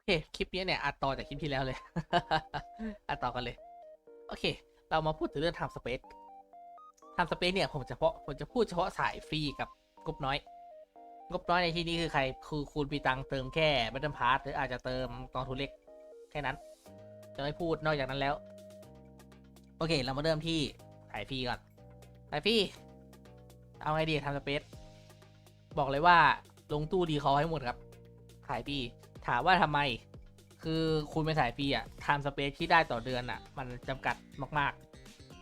อเค คลิปนี้เนี่ยอัดต่อจากคลิปที่แล้วเลย อัดต่อกันเลย โอเค เรามาพูดถึงเรื่อง time space time space เนี่ยผมเฉพาะผมจะพูดเฉพาะสายฟรีกับงบน้อย งบน้อยในที่นี้คือใคร คือคุณมีตังเติมแค่บัตเทิลพาร์หรืออาจจะเติมกองทุนเล็กแค่นั้น จะไม่พูดนอกจากนั้นแล้ว โอเค เรามาเริ่มที่สายฟรีก่อนสายฟรีเอาไงดีทำสเปซบอกเลยว่าลงตู้ดีเขาให้หมดครับ ขายฟรี ถามว่าทำไม คือคุณเป็นสายฟรีอะไทำสเปซที่ได้ต่อเดือนอะมันจำกัดมาก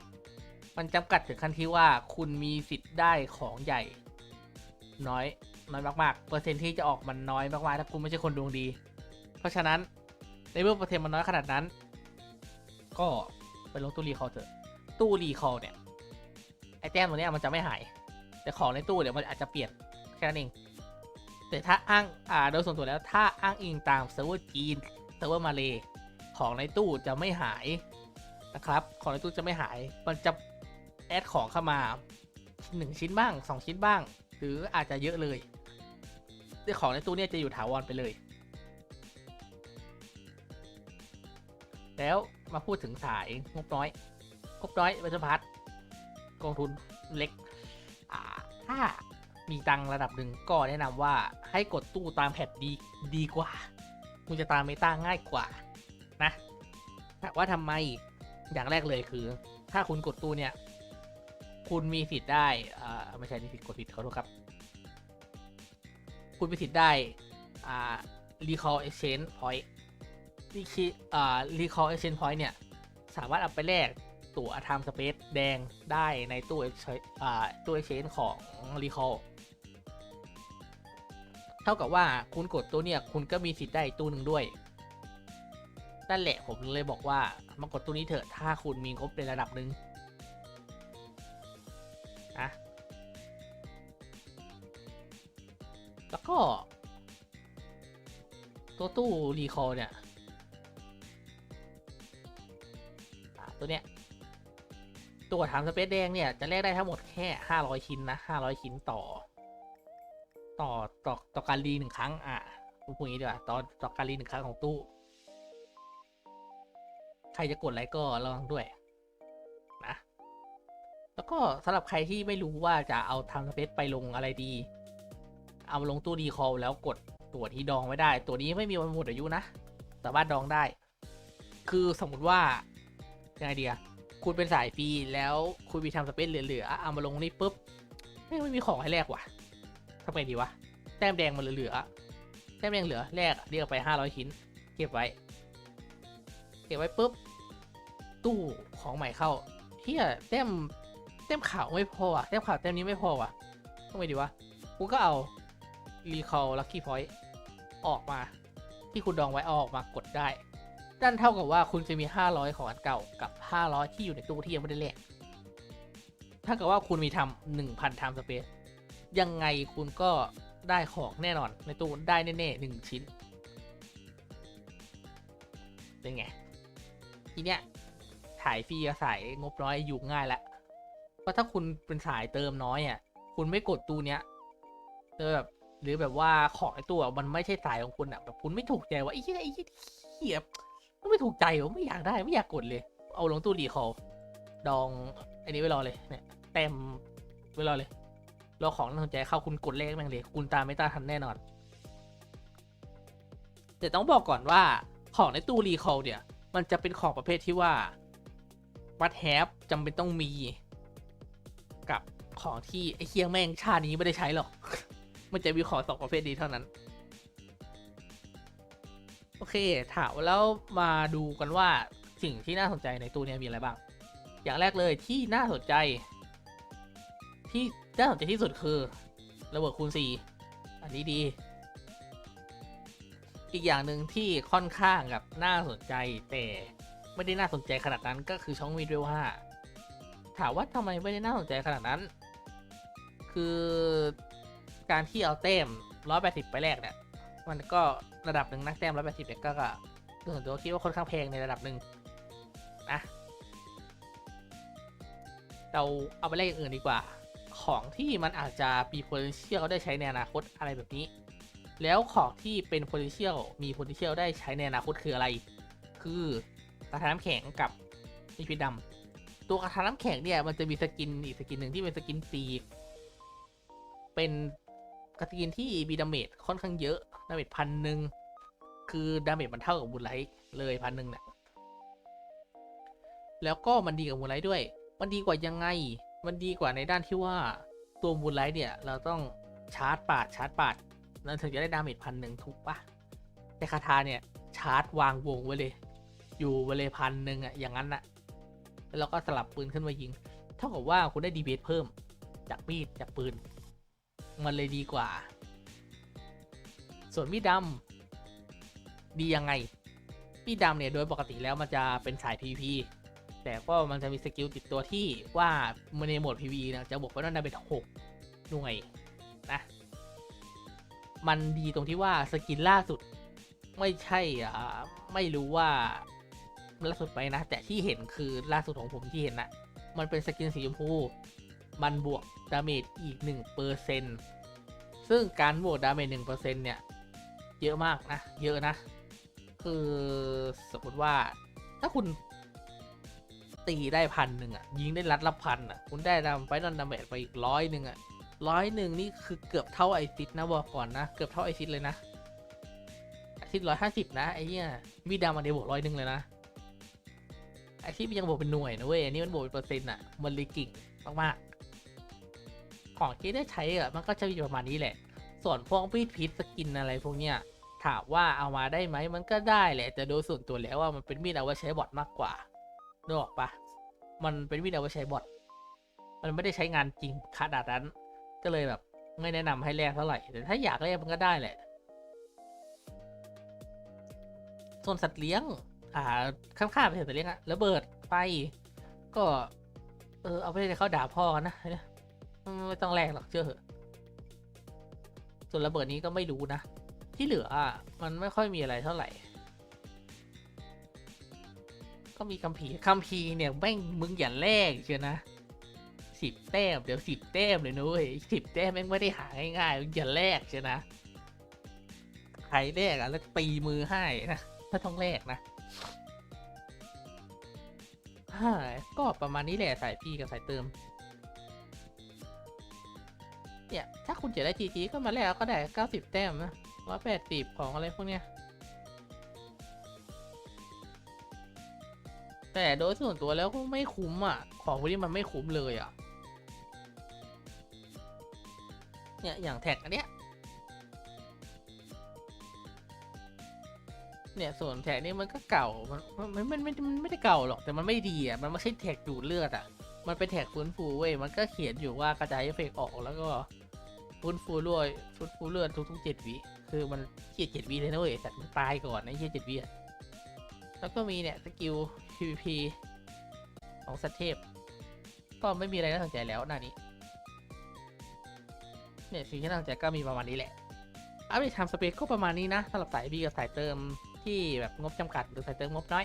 ๆ มันจำกัดถึงขั้นที่ว่าคุณมีสิทธิ์ได้ของใหญ่ น้อยน้อยมากๆ เปอร์เซ็นที่จะออกมันน้อยมากๆถ้าคุณไม่ใช่คนดวงดี เพราะฉะนั้นในเมื่อเปอร์เซ็นต์มันน้อยขนาดนั้น ก็ไปลงตู้รีคอลเถอะ ตู้รีคอลเนี่ยไอแต้มตัวนี้มันจะไม่หาย แต่ของในตู้เดี๋ยวมันอาจจะเปลี่ยนแค่นั้นเอง แต่ถ้าอ้างอ่าโดยส่วนตัวแล้วถ้าอ้างอิงตามเซิร์ฟเวอร์จีนเซิร์ฟเวอร์มาเลของในตู้จะไม่หายนะครับ ของในตู้จะไม่หาย มันจะแอดของเข้ามาหนึ่งชิ้นบ้างสองชิ้นบ้าง หรืออาจจะเยอะเลยแต่ของในตู้เนี่ยจะอยู่ถาวรไปเลย แล้วมาพูดถึงสายงบน้อยงบน้อยบัจพัทกองทุนเล็ก อ่าถ้า มีตังระดับหนึ่งก็แนะนำว่าให้กดตู้ตามแพทดีดีกว่าคุณจะตามเมตาง่ายกว่านะแต่ว่าทำไมอย่างแรกเลยคือ ถ้าคุณกดตู้เนี่ย คุณมีสิทธิ์ได้อ่าไม่ใช่นี่ผิดกดผิดเขอโทษครับ คุณมีสิทธิ์ได้อ่า recall exchange point รีคีอ่า recall exchange point เนี่ย สามารถเอาไปแลกตั๋ว time space แดงได้ในตู้อ่าตู้ exchange ของ recall ท่ากับว่าคุณกดตัวเนี่ยคุณก็มีสิทธิ์ได้ตู้หนึ่งด้วยนั่นแหละผมเลยบอกว่ามากดตู้นี้เถอะถ้าคุณมีงบในระดับหนึ่งนะแล้วก็ ตัวตู้รีคอร์เนี่ยตัวเนี้ยตัวถังสเปซแดงเนี่ยจะแลกได้ทั้งหมดแค่ 500 ชิ้นนะ 500 ชิ้นต่อ ต่อต่อต่อการรีหนึ่งครั้ง อะพูดอย่างนี้ดีกว่าต่อต่อการรีหนึ่งครั้งของตู้ ใครจะกดอะไรก็ระวังด้วย นะ แล้วก็สำหรับใครที่ไม่รู้ว่าจะเอาทำสเปซไปลงอะไรดี เอาลงตู้ดีคอลแล้วกดตัวที่ดองไว้ได้ ตัวนี้ไม่มีวันหมดอายุนะสามารถดองได้ คือสมมติว่ายังไงดีอะคุณเป็นสายฟรีแล้วคุณมีทำสเปซเหลือๆเอามาลงนี่ปุ๊บไม่ไม่มีของให้แลกว่ะำไงดีวะ แต้มแดงมันเหลือๆแต้มแดงเหลือแลกเรียกไปห้าร้อยชิ้น เก็บไว้ เก็บไว้ปุ๊บ ตู้ของใหม่เข้าเฮียแต้มแต้มขาวไม่พออะแต้มขาวแต้มนี้ไม่พอว่ะทำไงดีวะกูก็เอา recall lucky point ออกมา ที่คุณดองไว้ออกมากดได้นั่นเท่ากับว่าคุณจะมี 500 ของอันเก่ากับ 500 ที่อยู่ในตู้ที่ยังไม่ได้แลกถ้ากับว่าคุณมีทำ1,000 time space ยังไงคุณก็ได้ของแน่นอน ในตู้ได้แน่ๆหนึ่งชิ้น เป็นไง ทีเนี้ยถ่ายฟรีกับสายงบน้อยอยู่ง่ายล้วเพราะถ้าคุณเป็นสายเติมน้อยอะ คุณไม่กดตู้เนี้ยเจอแบบหรือแบบว่าของไอตัวมันไม่ใช่สายของคุณอะแบบคุณไม่ถูกใจว่าไอ้เหี้ยไอ้เหี้ยเหี้ยไม่ถูกใจผมไม่อยากได้ไม่อยากกดเลย เอาลงตู้รีคอลดองอันนี้ไว้รอเลยเนี่ยเต็มไว้รอเลย รอของน่าสนใจเข้าคุณกดเลขแม่งเลยคุณตามไม่ตาทันแน่นอน แต่ต้องบอกก่อนว่าของในตู้รีคอลเนี่ยมันจะเป็นของประเภทที่ว่าวัดแฮปจำเป็นต้องมี กับของที่ไอ้เคียงแม่งชาตินี้ไม่ได้ใช้หรอกมันจะมีของสองประเภทนี้เท่านั้น โอเคถามแล้วมาดูกันว่าสิ่งที่น่าสนใจในตู้เนี้มีอะไรบ้าง อย่างแรกเลยที่น่าสนใจ ที่ น่าสนใจที่สุดคือระเบิดคูณ 4 อันนี้ดี อีกอย่างหนึ่งที่ค่อนข้างกับน่าสนใจแต่ไม่ได้น่าสนใจขนาดนั้นก็คือช่องวีดเวล5ถามว่าทำไมไม่ได้น่าสนใจขนาดนั้น คือการที่เอาเต้ม 180 ไปแลกเนี่ย มันก็ระดับหนึ่งนะแต้ม 180เนี่ยก็ก็ส่วนตัวคิดว่าค่อนข้างแพงในระดับหนึ่งนะเราเอาไปแลกอย่างอื่นดีกว่า ของที่มันอาจจะมี potential ได้ใช้ในอนาคตอะไรแบบนี้ แล้วของที่เป็น potential มี potential ได้ใช้ในอนาคตคืออะไร คือกระทะน้ำแข็งกับมีพิษดำตัวกระทะน้ำแข็งเนี่ยมันจะมีสกินอีกสกินหนึ่งที่เป็นสกินปีกเป็นกระสกินที่มีดาเมจค่อนข้างเยอะดาเมจพันหนึ่งคือดาเมจมันเท่ากับบูไลท์เลยพันหนึ่งเนี่ยแล้วก็มันดีกับมูลไลท์ด้วย มันดีกว่ายังไง มันดีกว่าในด้านที่ว่าตัวมูลไลท์เนี่ย เราต้องชาร์จปาดชาร์จปาดนั่นถึงจะได้ดาเมจพันหนึ่งถูกปะแต่คาถาเนี่ยชาร์จวางวงไว้เลย อยู่ไว้เลยพันหนึ่งอะอย่างนั้นอะแล้วเราก็สลับปืนขึ้นมายิง เท่ากับว่าคุณได้ดีเบสเพิ่มจากมีดจากปืน มันเลยดีกว่า ส่วนมีดดำดียังไงมีดดำเนี่ยโดยปกติแล้วมันจะเป็นสาย PVP แต่ก็มันจะมีสกิลติดตัวที่ว่าในโหมด PVE นี่ยจะบอกว่าน่าจะเป็นหกหน่วยนะมันดีตรงที่ว่าสกินล่าสุดไม่ใช่อ่าไม่รู้ว่าล่าสุดไปนะ แต่ที่เห็นคือล่าสุดของผมที่เห็นนะมันเป็นสกินสีชมพู มันบวกดาเมจอีก1เปอร์เซนซึ่งการบวกดาเมจ1เปอร์เซนเนี่ย เยอะมากนะ เยอะนะ คือสมมติว่าถ้าคุณ ตีได้พันหนึ่งอะ ยิงได้รัดละพันอะ คุณได้ดามไฟนอลดาเมจไปอีกร้อยหนึ่งอะร้อยหนึ่งนี่คือเกือบเท่าไอซิดนะบอกก่อนนะ เกือบเท่าไอซิดเลยนะไอซิดร้อยห้าสิบนะไอเนี้ยมีดามันเดบวกร้อยหนึ่งเลยนะไอซิดมันยังบวกเป็นหน่วยนะเว้ยอันนี้มันบวกเป็นเปอร์เซ็นต์อะมันเลยกิ่งมากๆของที่ได้ใช้อะมันก็จะมีประมาณนี้แหละ ส่วนพวกพีดพิษสกินอะไรพวกเนี้ยถามว่าเอามาได้ไหมมันก็ได้แหละแต่โดยส่วนตัวแล้วว่ามันเป็นมีดเอาไว้ใช้บอทมากกว่า นึกออกปะมันเป็นมีดเอาไว้ใช้บอทมันไม่ได้ใช้งานจริงขนาดนั้น ก็เลยแบบไม่แนะนำให้แลกเท่าไหร่ แต่ถ้าอยากแลกมันก็ได้แหละส่วนสัตว์เลี้ยง อ่า ข้ามๆไปเถอะสัตว์เลี้ยงอะระเบิดไฟก็ เออเอาไปให้เขาด่าพ่อกันนะไม่ต้องแลกหรอกเชื่อเถอะส่วนระเบิดนี้ก็ไม่รู้นะ ที่เหลืออะมันไม่ค่อยมีอะไรเท่าไหร่ ก็มีคัมภีร์คัมภีร์เนี่ยแม่งมึงอย่าแลกเชียวนะสิบแต้มเดี๋ยวสิบแต้มเลยนุ้ยสิบแต้มแม่งไม่ได้หาง่ายๆมึงอย่าแลกเชียวนะใครแลกอะแล้วตีมือให้นะถ้าต้องแลกนะฮ่าก็ประมาณนี้แหละสายพี่กับสายเติม เนี่ย ถ้าคุณจะได้จีจีก็มาแลกก็ได้เก้าสิบแต้มนะร้อยแปดสิบของอะไรพวกเนี้ย แต่โดยส่วนตัวแล้วก็ไม่คุ้มอะ ของพวกนี้มันไม่คุ้มเลยอะ เนี่ย อย่างแท็กอันเนี้ย เนี่ยส่วนแท็กนี่มันก็เก่ามันมันมันมันมันไม่ได้เก่าหรอก แต่มันไม่ดีอะ มันไม่ใช่แท็กดูดเลือดอะ มันเป็นแท็กฟื้นฟูเว้ย มันก็เขียนอยู่ว่ากระจายเอฟเฟกออกแล้วก็ฟื้นฟูเลือดฟื้นฟูเลือดทุกๆเจ็ดวิ คือมันเฉียดเจ็ดวิเลยนะเว้ยแต่มันตายก่อนนะเฉียดเจ็ดวิอะ แล้วก็มีเนี่ยสกิล PVP ของสัตเทพ ก็ไม่มีอะไรน่าสนใจแล้วหน้านี้ เนี่ยสิ่งที่น่าสนใจก็มีประมาณนี้แหละอัปเดตไทม์สเปซก็ประมาณนี้นะสำหรับสายบีกับสายเติมที่แบบงบจำกัดหรือสายเติมงบน้อย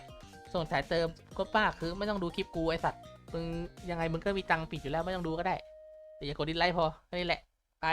ส่วนสายเติมก็ป้าคือไม่ต้องดูคลิปกูไอสัตว์มึงยังไงมึงก็มีตังค์ปิดอยู่แล้วไม่ต้องดูก็ได้แต่อย่ากดดิสไลค์พอแค่นี้แหละไป